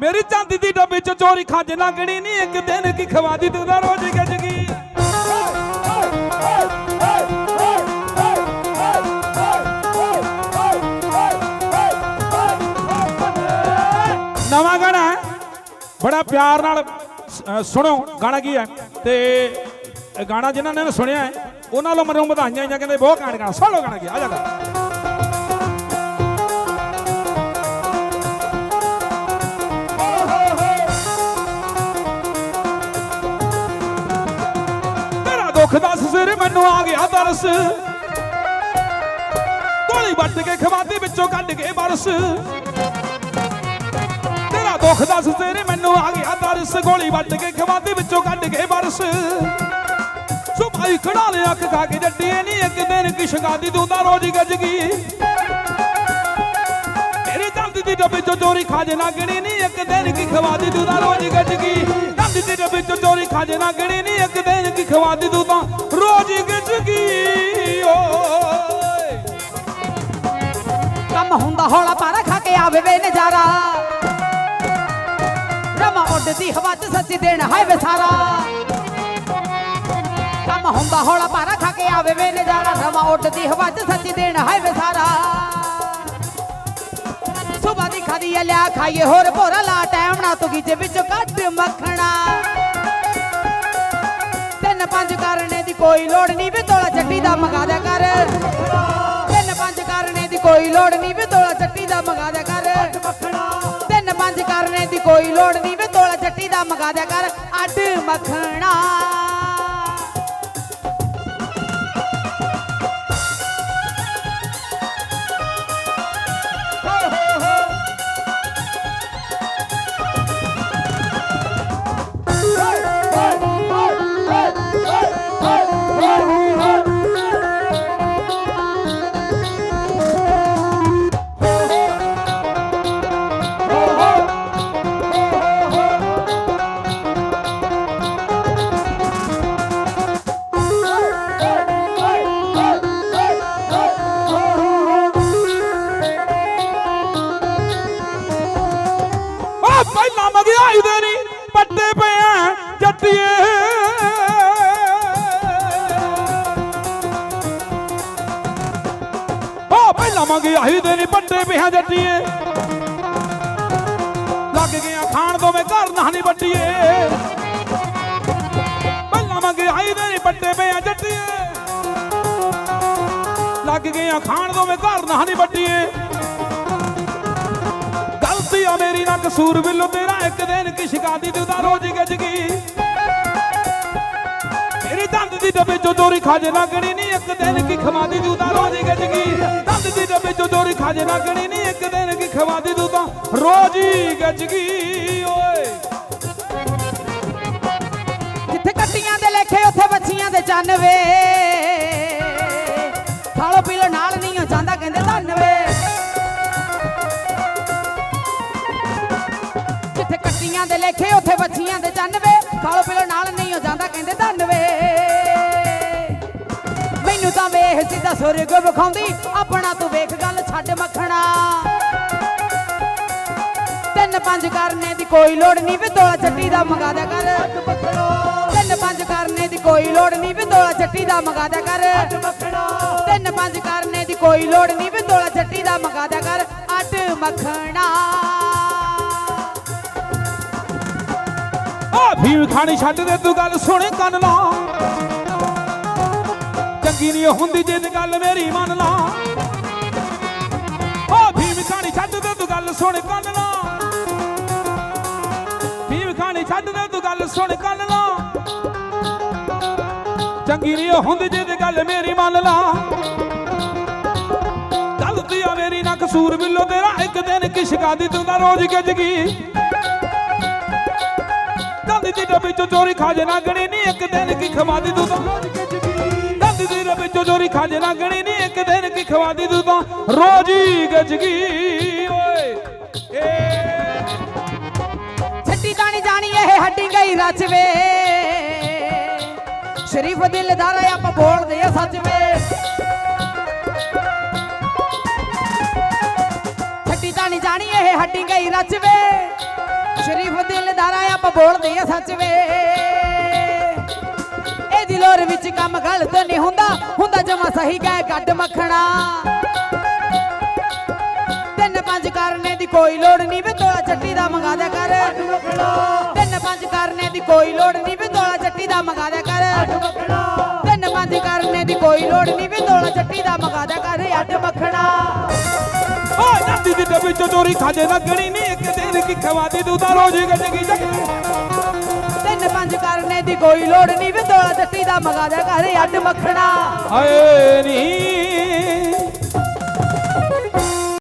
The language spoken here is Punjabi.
ਮੇਰੀ ਚਾਂਦੀ ਦੀ ਡੱਬੀ ਚ ਚੋਰੀ ਖਾਜਨਾ ਗਣੀ ਨਹੀਂ ਇੱਕ ਦਿਨ ਕੀ ਖਵਾਦੀ ਤੂੰ ਦਾ ਰੋਜ਼ ਗੱਜਗੀ ਨਵਾਂ ਗਾਣਾ ਬੜਾ ਪਿਆਰ ਨਾਲ ਸੁਣੋ, ਗਾਣਾ ਕੀ ਹੈ? ਤੇ ਗਾਣਾ ਜਿਨ੍ਹਾਂ ਨੇ ਸੁਣਿਆ ਹੈ, ਉਹਨਾਂ ਨੂੰ ਮੈਨੂੰ ਵਧਾਈਆਂ ਆਈਆਂ, ਕਹਿੰਦੇ ਬਹੁਤ ਗਾਣਾ ਗਾਣਾ, ਸੁਣ ਲਓ ਗਾਣਾ ਕੀ ਆ ਜਾ ਗਾ ਤੇਰਾ ਦੁੱਖ ਦੱਸ ਸਿਰ ਮੈਨੂੰ ਆ ਗਿਆ ਦਰਸ ਗੋਲੀ ਵੱਟ ਕੇ ਖਵਾਦੀ ਵਿੱਚੋਂ ਕੱਢ ਕੇ ਬਰਸ। ਤੇਰਾ ਦੁੱਖ ਦੱਸ ਤੇਰੇ ਮੈਨੂੰ ਆ ਗਿਆ ਦਰਸ ਗੋਲੀ ਵੱਟ ਕੇ ਖਵਾਦੀ ਵਿੱਚੋਂ ਕੱਢ ਕੇ ਬਰਸ। ਸੁਭਾਈ ਖੜਾ ਲੈ ਅੱਖ ਖਾ ਕੇ ਜੱਟੀਏ ਨਹੀਂ ਇੱਕ ਦਿਨ ਕਿਸ਼ਕਾਦੀ ਤੂੰ ਦਾ ਰੋਜ਼ ਗੱਜਗੀ ਤੇਰੀ ਦੰਦ ਦੀ ਡੱਬੀ ਚੋਂ ਚੋਰੀ ਖਾ ਖਾਜਨਾ ਗਣੀ ਨਹੀਂ ਇੱਕ ਦਿਨ ਕੀ ਖਵਾਦੀ ਤੂੰ ਦਾ ਗੱਜ ਗਈ। ਦੰਦ ਦੀ ਡੱਬੇ ਚੋਂ ਚੋਰੀ ਖਾਜਨਾ ਗਣੀ ਨਹੀਂ ਇੱਕ ਦਿਨ ਖਵਾਦੀ ਤੂੰ ਤਾਂ ਰੋਜ਼ ਗੱਜਗੀ ਓਏ। ਕੰਮ ਹੁੰਦਾ ਹੌਲਾ ਪਾਰਾ ਖਾ ਕੇ ਆਵੇ ਵੇ ਨਜ਼ਾਰਾ। ਰਮਾ ਉੱਡਦੀ ਹਵਾ 'ਚ ਸੱਚੀ ਦੇਣ ਹਾਏ ਵੇ ਸਾਰਾ। ਕੰਮ ਹੁੰਦਾ ਹੌਲਾ ਪਾਰਾ ਖਾ ਕੇ ਆਵੇ ਵੇ ਨਜ਼ਾਰਾ। ਰਮਾ ਉੱਡਦੀ ਹਵਾ 'ਚ ਸੱਚੀ ਦੇਣ ਹਾਏ ਵੇ ਸਾਰਾ। ਸੁਬਾ ਦੀ ਖਾਦੀ ਲਿਆ ਖਾਈਏ ਹੋਰ ਭੋਰਾ ਲਾ, ਟਾਈਮ ਨਾ ਤੂੰ ਗੀਜੇ ਵਿੱਚੋਂ ਕੱਢ ਮੱਖਣਾ। ਕੋਈ ਲੋੜ ਨਹੀਂ ਵੀ ਤੋਲਾ ਚੱਟੀ ਦਾ ਮੰਗਾ ਦਿਆ ਕਰ। ਤਿੰਨ ਪੰਜ ਕਰਨੇ ਦੀ ਕੋਈ ਲੋੜ ਨਹੀਂ ਵੀ ਤੋਲਾ ਚੱਟੀ ਦਾ ਮੰਗਾ ਦਿਆ ਕਰ। ਤਿੰਨ ਪੰਜ ਕਰਨੇ ਦੀ ਕੋਈ ਲੋੜ ਨਹੀਂ ਵੇ ਤੋਲਾ ਚੱਟੀ ਦਾ ਮੰਗਾ ਦਿਆ ਕਰ। ਅੱਡ ਮੱਖਣਾ ਓ ਪਹਿਲਾਂ ਮਗਿਆਈ ਦੇ ਨਹੀਂ ਪੱਟੇ ਪਿਆ ਜੱਟੀਏ। ਓ, ਪਹਿਲਾਂ ਮਗਿਆਈ ਦੇ ਨਹੀਂ ਪੱਟੇ ਪਿਆ ਜੱਟੀਏ। ਲੱਗ ਗਿਆ ਖਾਣ ਦੋਵੇਂ ਘਰ ਨਾ ਨਹੀਂ ਵੱਟੀਏ ਪਹਿਲਾਂ ਮਗਿਆਈ ਦੇ ਨਹੀਂ ਪੱਟੇ ਪਿਆ ਜੱਟੀਏ। ਲੱਗ ਗਿਆ ਖਾਣ ਦੋਵੇਂ ਘਰ ਨਾ ਨਹੀਂ ਵੱਟੀਏ ਕਸੂਰ ਵਿੱਚੋਂ ਤੇਰਾ ਇੱਕ ਦਿਨ ਕਿਸ਼ਕਾਦੀ ਤੂੰ ਦਾ ਰੋਜ਼ ਗੱਜਗੀ ਤੇਰੀ ਦੰਦ ਦੀ ਡੱਬੇ ਚੋਂ ਚੋਰੀ ਖਾਜੇ ਨਾ ਗਣੀ ਨਹੀਂ ਇੱਕ ਦਿਨ ਕੀ ਖਵਾਦੀ ਤੂੰ ਤਾਂ ਰੋਜ਼ ਗੱਜਗੀ ਦੰਦ ਦੀ ਡੱਬੇ ਚੋਂ ਚੋਰੀ ਖਾਜੇ ਨਾ ਨਹੀਂ ਇੱਕ ਦਿਨ ਕੀ ਖਵਾਦੀ ਤੂੰ ਤਾਂ ਰੋਜ਼ ਹੀ ਗੱਜਗੀ ਓਏ। ਜਿੱਥੇ ਕੱਟੀਆਂ ਦੇ ਲੇਖੇ, ਉੱਥੇ ਬੱਚੀਆਂ ਦੇ ਚੰਨ ਵੇ। ਚੰਨ ਵੇ ਨਾਲ ਨਹੀਂ ਓ ਜਾਂਦਾ, ਕਹਿੰਦੇ ਧੰਨ ਵੇ। ਮੈਨੂੰ ਤਾਂ ਵੇਖ ਸਿੱਧਾ ਸੁਰਗ ਵਿਖਾਉਂਦੀ, ਆਪਣਾ ਤੂੰ ਵੇਖ ਗੱਲ ਛੱਡ ਮੱਖਣਾ। ਤਿੰਨ ਪੰਜ ਕਰਨੇ ਦੀ ਕੋਈ ਲੋੜ ਨਹੀਂ ਵੀ ਤੋਲਾ ਚੱਟੀ ਦਾ ਮੰਗਾ ਦਿਆ ਕਰ। ਤਿੰਨ ਪੰਜ ਕਰਨੇ ਦੀ ਕੋਈ ਲੋੜ ਨਹੀਂ ਵੀ ਤੋਲਾ ਚੱਟੀ ਦਾ ਮੰਗਾ ਦਿਆ ਕਰ। ਤਿੰਨ ਪੰਜ ਕਰਨੇ ਦੀ ਕੋਈ ਲੋੜ ਨਹੀਂ ਵੀ ਤੋਲਾ ਚੱਟੀ ਦਾ ਮੰਗਾ ਦਿਆ ਕਰ। ਅੱਡ ਮੱਖਣਾ। ਆ ਭੀਮ ਖਾਣੀ ਛੱਡ ਦੇ, ਤੂੰ ਗੱਲ ਸੁਣੇ ਕੰਨ ਲਾ ਚੰਗੀ ਨਹੀਂ ਹੁੰਦੀ ਜਿੱਦ ਗੱਲ ਮੇਰੀ ਮੰਨ ਲਾ। ਓ ਭੀਮ ਖਾਣੀ ਛੱਡ ਦੇ, ਤੂੰ ਗੱਲ ਸੁਣ ਕੰਨ ਲਾ ਭੀਮ ਖਾਣੀ ਛੱਡ ਦੇ, ਤੂੰ ਗੱਲ ਸੁਣ ਕੰਨ ਲਾ ਚੰਗੀ ਨਹੀਂ ਹੁੰਦੀ ਜਿੱਦ ਗੱਲ ਮੇਰੀ ਮੰਨ ਲਾ। ਗਲਤੀ ਆ ਮੇਰੀ ਨਾ ਕਸੂਰ ਮਿਲੋ ਤੇਰਾ ਇੱਕ ਦਿਨ ਕਿਸ਼ਕਾਦੀ ਤੂੰ ਦਾ ਰੋਜ਼ ਗੱਜਗੀ ਦੰਦ ਦੀ ਡੱਬੀ ਚੋਂ ਚੋਰੀ ਖਾਜੇ ਨਾ ਗਣੀ ਨਹੀਂ ਇੱਕ ਦਿਨ ਕੀ ਖਵਾਦੀ ਤੂੰ ਤਾਂ? ਦੰਦ ਦੀ ਡੱਬੀ ਚੋਂ ਚੋਰੀ ਖਾਜੇ ਨਾ ਗਣੀ ਨਹੀਂ ਇੱਕ ਦਿਨ ਕੀ ਖਵਾਦੀ ਤੂੰ ਤਾਂ? ਰੋਜ਼ ਹੀ ਗੱਜਗੀ, ਓਏ, ਏ। ਛੱਡੀ ਤਾਣੀ ਜਾਣੀ ਇਹ ਹੱਡੀ ਗਈ ਰਚ ਵੇ। ਸ਼ਰੀਫ ਦਿਲਦਾਰ ਆਪਾਂ ਬੋਲਦੇ ਆ ਸੱਚ ਵੇ। ਛੱਡੀ ਤਾਣੀ ਜਾਣੀ ਇਹ ਹੱਡੀ ਗਈ ਰਚਵੇ ਕੰਮ ਬੋਲਦੇ ਆ ਸੱਚ ਵੇ। ਇਹਦੀ ਲੋਰ ਵਿੱਚ ਕੰਮ ਗਲਤ ਨਹੀਂ ਹੁੰਦਾ ਹੁੰਦਾ ਜਮਾ ਸਹੀ ਗਏ ਗੱਡ ਮੱਖਣਾ। ਤਿੰਨ ਪੰਜ ਕਰਨੇ ਦੀ ਕੋਈ ਲੋੜ ਨਹੀਂ ਵੇ ਤੋਲਾ ਚੱਟੀ ਦਾ ਮੰਗਾ ਦਿਆ ਕਰ। ਤਿੰਨ ਪੰਜ ਕਰਨੇ ਦੀ ਕੋਈ ਲੋੜ ਨਹੀਂ ਵੇ ਤੋਲਾ ਚੱਟੀ ਦਾ ਮੰਗਾ ਦਿਆ ਕਰ। ਦੀ ਡੱਬੀ ਚੋਂ ਚੋਰੀ ਖਾਜੇ ਨਾ ਗਣੀ ਨਹੀਂ ਇੱਕ ਦਿਨ ਕੀ ਖਵਾਦੀ ਤੂੰ ਤਾਂ ਰੋਜ਼ ਗੱਜਗੀ ਜਗੀ ਤਿੰਨ ਪੰਜ ਕਰਨੇ ਦੀ ਕੋਈ ਲੋੜ ਨਹੀਂ ਵੇ ਤੋਲਾ ਚੱਟੀ ਦਾ ਮੰਗਾ ਦਿਆ ਕਰ ਅੱਡ ਮੱਖਣਾ। ਹਾਏ ਨੀ।